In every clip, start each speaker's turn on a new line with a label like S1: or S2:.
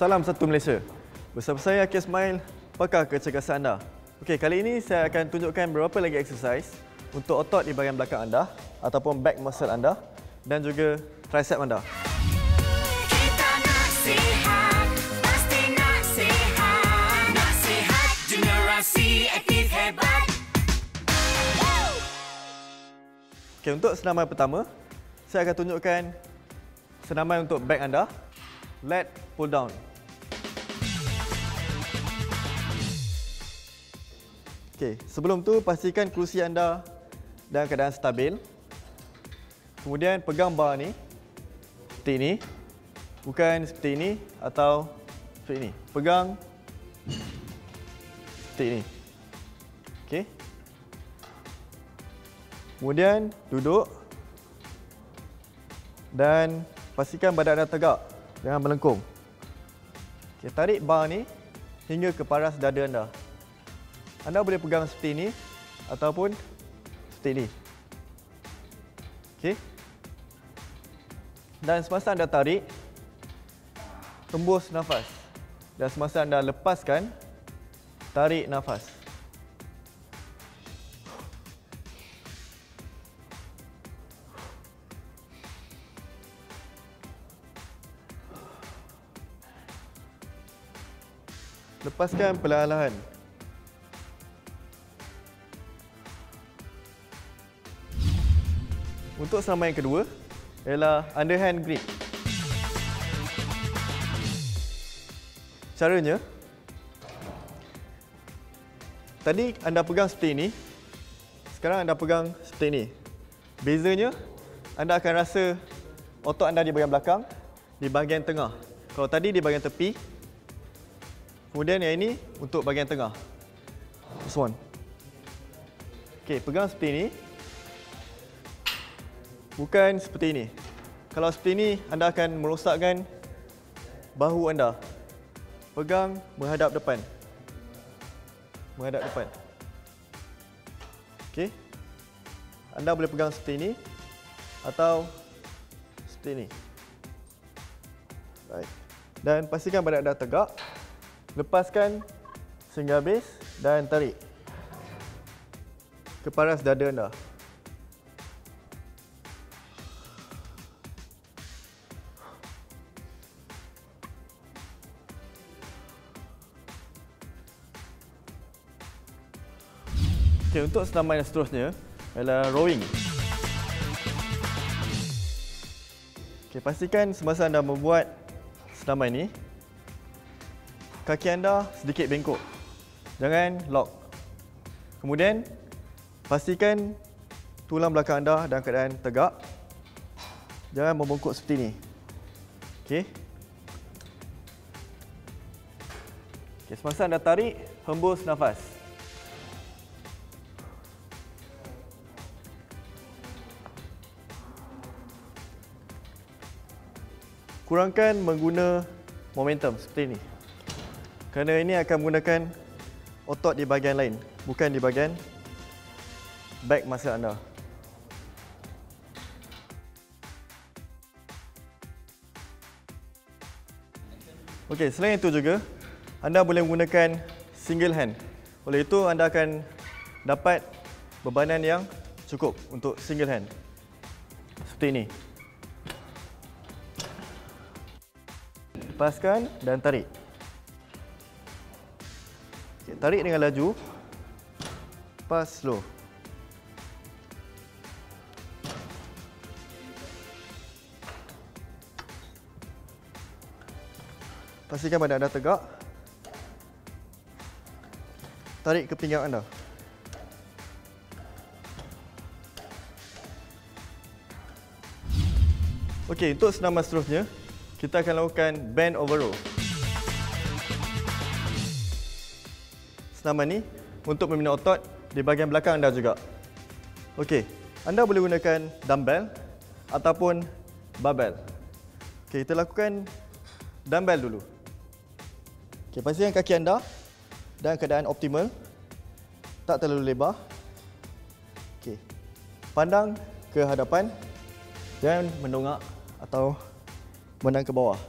S1: Salam Satu Malaysia. Bersama saya Aki Ismail, pakar kecergasan anda. Okey, kali ini saya akan tunjukkan beberapa lagi exercise untuk otot di bahagian belakang anda ataupun back muscle anda dan juga tricep anda.
S2: Kita nak sihat, pasti nak sihat. Nak sihat, generasi aktif hebat.
S1: Okey, untuk senaman pertama, saya akan tunjukkan senaman untuk back anda. Lat pull down. Okey, sebelum tu pastikan kerusi anda dalam keadaan stabil. Kemudian pegang bar ni seperti ini. Bukan seperti ini atau seperti ini. Pegang seperti ini. Okey. Kemudian duduk dan pastikan badan anda tegak jangan melengkung. Okay, tarik bar ni hingga ke paras dada anda. Anda boleh pegang seperti ini ataupun seperti ini. Okey. Dan semasa anda tarik, hembus nafas. Dan semasa anda lepaskan, tarik nafas. Lepaskan perlahan-lahan. Untuk senaman yang kedua ialah underhand grip. Caranya Tadi anda pegang seperti ini. Sekarang anda pegang seperti ini. Bezanya anda akan rasa otot anda di bahagian belakang, di bahagian tengah. Kalau tadi di bahagian tepi, Kemudian yang ini untuk bahagian tengah. This one. Okey, pegang seperti ini. Bukan seperti ini. Kalau seperti ini, anda akan merosakkan bahu anda. Pegang menghadap depan. Menghadap depan. Okey. Anda boleh pegang seperti ini atau seperti ini. Baik. Dan pastikan badan anda tegak. Lepaskan sehingga habis dan tarik ke paras dada anda. Okay, untuk senaman yang seterusnya adalah rowing. Okay, pastikan semasa anda membuat senaman ini, kaki anda sedikit bengkok. Jangan lock. Kemudian, pastikan tulang belakang anda dalam keadaan tegak. Jangan membungkuk seperti ini. Okey. Okey, semasa anda tarik, hembus nafas. Kurangkan mengguna momentum seperti ini. Kerana ini akan menggunakan otot di bahagian lain, bukan di bahagian back muscle anda. Okey, selain itu juga anda boleh menggunakan single hand. Oleh itu anda akan dapat bebanan yang cukup untuk single hand. Seperti ini. Lepaskan dan tarik. Tarik dengan laju. Lepas slow. Pastikan badan anda tegak. Tarik ke pinggang anda. Okey, untuk senaman seterusnya, kita akan lakukan bend over row. Senaman ni untuk membina otot di bahagian belakang anda juga. Okey, anda boleh gunakan dumbbell ataupun barbell. Okey, kita lakukan dumbbell dulu. Okey, pastikan kaki anda dalam keadaan optimal. Tak terlalu lebar. Okey. Pandang ke hadapan. Jangan mendongak atau menang ke bawah.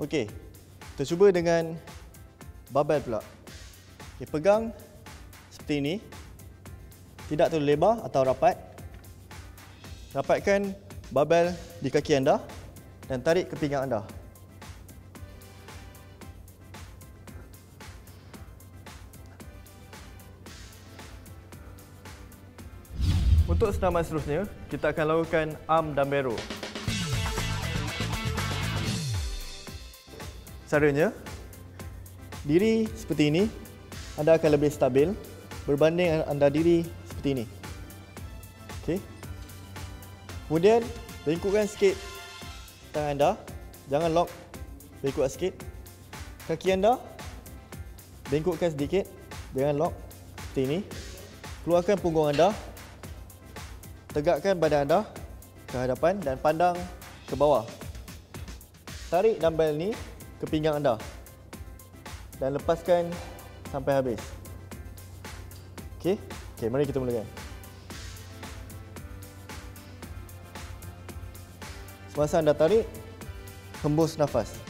S1: Okey. Kita cuba dengan barbell pula. Okey, pegang seperti ini. Tidak terlalu lebar atau rapat. Rapatkan barbell di kaki anda dan tarik ke pinggang anda. Untuk senaman seterusnya, kita akan lakukan arm dumbbell row. Caranya, diri seperti ini, anda akan lebih stabil berbanding anda diri seperti ini. Okey. Kemudian, bengkokkan sikit tangan anda. Jangan lock. Bengkok sikit. Kaki anda, bengkokkan sedikit. Jangan lock. Seperti ini. Keluarkan punggung anda. Tegakkan badan anda ke hadapan dan pandang ke bawah. Tarik dumbbell ni ke pinggang anda. Dan lepaskan sampai habis. Okey? Okey, mari kita mulakan. Semasa anda tarik, hembus nafas.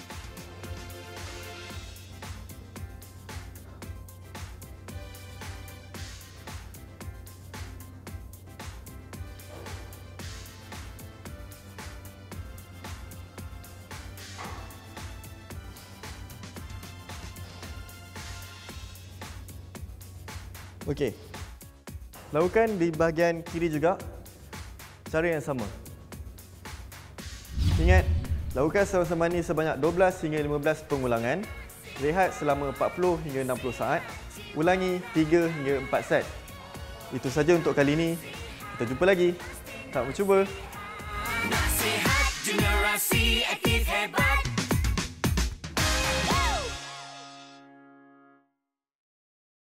S1: Okey. Lakukan di bahagian kiri juga cara yang sama. Ingat, lakukan sama-sama ni sebanyak 12 hingga 15 pengulangan. Rehat selama 40 hingga 60 saat. Ulangi 3 hingga 4 set. Itu saja untuk kali ini. Kita jumpa lagi. Tak mencuba.
S2: Nasihat generasi